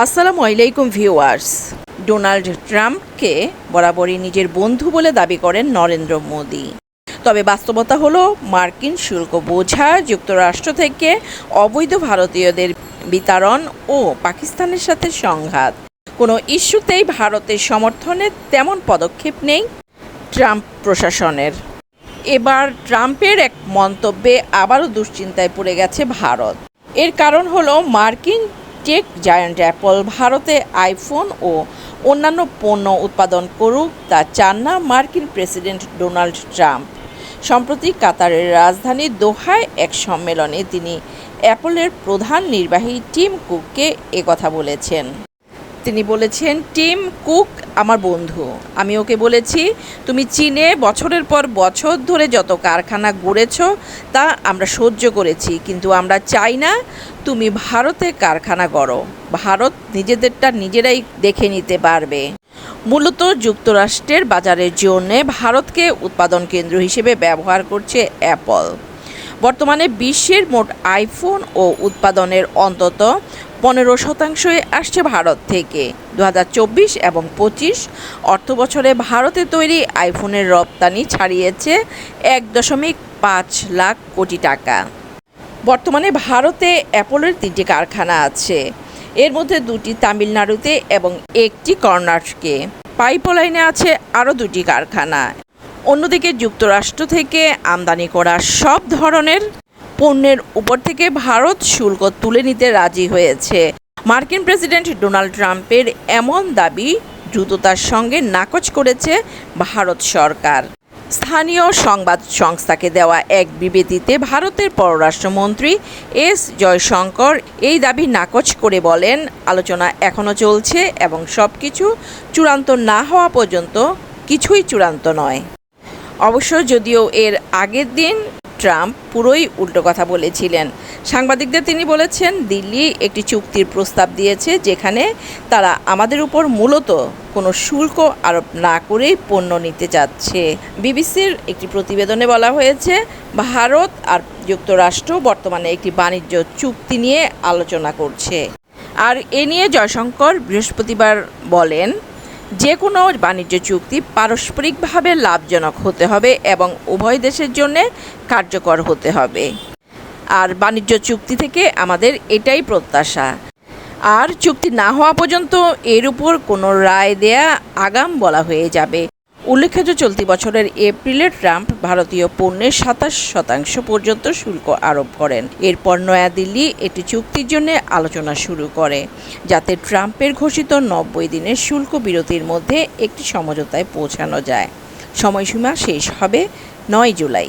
আসসালামু আলাইকুম viewers. Donald ট্রাম্পকে বরাবরই নিজের বন্ধু বলে দাবি করেন নরেন্দ্র মোদী। তবে বাস্তবতা হলো, মার্কিন শুল্ক বোঝা, যুক্তরাষ্ট্র থেকে অবৈধ ভারতীয়দের বিতরণ ও পাকিস্তানের সাথে সংঘাত। কোনো ইস্যুতেই ভারতের সমর্থনে তেমন পদক্ষেপ নেই ট্রাম্প প্রশাসনের। এবার ট্রাম্পের এক মন্তব্যে আবারও দুশ্চিন্তায় পড়ে গেছে ভারত। এর কারণ হলো, মার্কিন টেক জায়ান্ট অ্যাপল ভারতে আইফোন ও অন্যান্য পণ্য উৎপাদন করুক তা চান না মার্কিন প্রেসিডেন্ট ডোনাল্ড ট্রাম্প। সম্প্রতি কাতারের রাজধানী দোহায় এক সম্মেলনে তিনি অ্যাপলের প্রধান নির্বাহী টিম কুককে একথা বলেছেন। তিনি বলেছেন, টিম কুক আমার বন্ধু। আমি ওকে বলেছি, তুমি চীনে বছরের পর বছর ধরে যত কারখানা গড়েছ, তা আমরা সহ্য করেছি। কিন্তু আমরা চাই না তুমি ভারতে কারখানা গড়ো। ভারত নিজেদেরটা নিজেরাই দেখে নিতে পারবে। মূলত যুক্তরাষ্ট্রের বাজারের জন্যে ভারতকে উৎপাদন কেন্দ্র হিসেবে ব্যবহার করছে অ্যাপল। বর্তমানে বিশ্বের মোট আইফোন ও উৎপাদনের অন্তত পনেরো শতাংশই আসছে ভারত থেকে। দু হাজার চব্বিশ এবং পঁচিশ অর্থ বছরে ভারতে তৈরি আইফোনের রপ্তানি ছাড়িয়েছে এক দশমিক পাঁচ লাখ কোটি টাকা। বর্তমানে ভারতে অ্যাপলের তিনটি কারখানা আছে। এর মধ্যে দুটি তামিলনাড়ুতে এবং একটি কর্ণাটকে। পাইপলাইনে আছে আরও দুটি কারখানা। অন্যদিকে যুক্তরাষ্ট্র থেকে আমদানি করা সব ধরনের পণ্যের উপর থেকে ভারত শুল্ক তুলে নিতে রাজি হয়েছে। মার্কিন প্রেসিডেন্ট ডোনাল্ড ট্রাম্পের এমন দাবি দ্রুততার সঙ্গে নাকচ করেছে ভারত সরকার। স্থানীয় সংবাদ সংস্থাকে দেওয়া এক বিবৃতিতে ভারতের পররাষ্ট্রমন্ত্রী এস জয়শঙ্কর এই দাবি নাকচ করে বলেন, আলোচনা এখনও চলছে এবং সব কিছু চূড়ান্ত না হওয়া পর্যন্ত কিছুই চূড়ান্ত নয়। অবশ্য যদিও এর আগের দিন ট্রাম্প পুরোই উল্টো কথা বলেছিলেন। সাংবাদিকদের তিনি বলেছেন, দিল্লি একটি চুক্তির প্রস্তাব দিয়েছে যেখানে তারা আমাদের উপর মূলত কোনো শুল্ক আরোপ না করেই পণ্য নিতে যাচ্ছে। বিবিসির একটি প্রতিবেদনে বলা হয়েছে, ভারত আর যুক্তরাষ্ট্র বর্তমানে একটি বাণিজ্য চুক্তি নিয়ে আলোচনা করছে। আর এ নিয়ে জয়শঙ্কর বৃহস্পতিবার বলেন যে কোনো বাণিজ্য চুক্তি পারস্পরিকভাবে লাভজনক হতে হবে এবং উভয় দেশের জন্য কার্যকর হতে হবে। আর বাণিজ্য চুক্তি থেকে আমাদের এটাই প্রত্যাশা। আর চুক্তি না হওয়া পর্যন্ত এর উপর কোনো রায় দেয়া আগাম বলা হয়ে যাবে। উল্লেখ্য চলতি বছরের এপ্রিলে ট্রাম্প ভারতীয় পণ্যের সাতাশ শতাংশ পর্যন্ত শুল্ক আরোপ করেন। এরপর নয়াদিল্লি একটি চুক্তির জন্য আলোচনা শুরু করে, যাতে ট্রাম্পের ঘোষিত নব্বই দিনের শুল্ক বিরতির মধ্যে একটি সমঝোতায় পৌঁছানো যায়। সময়সীমা শেষ হবে নয় জুলাই।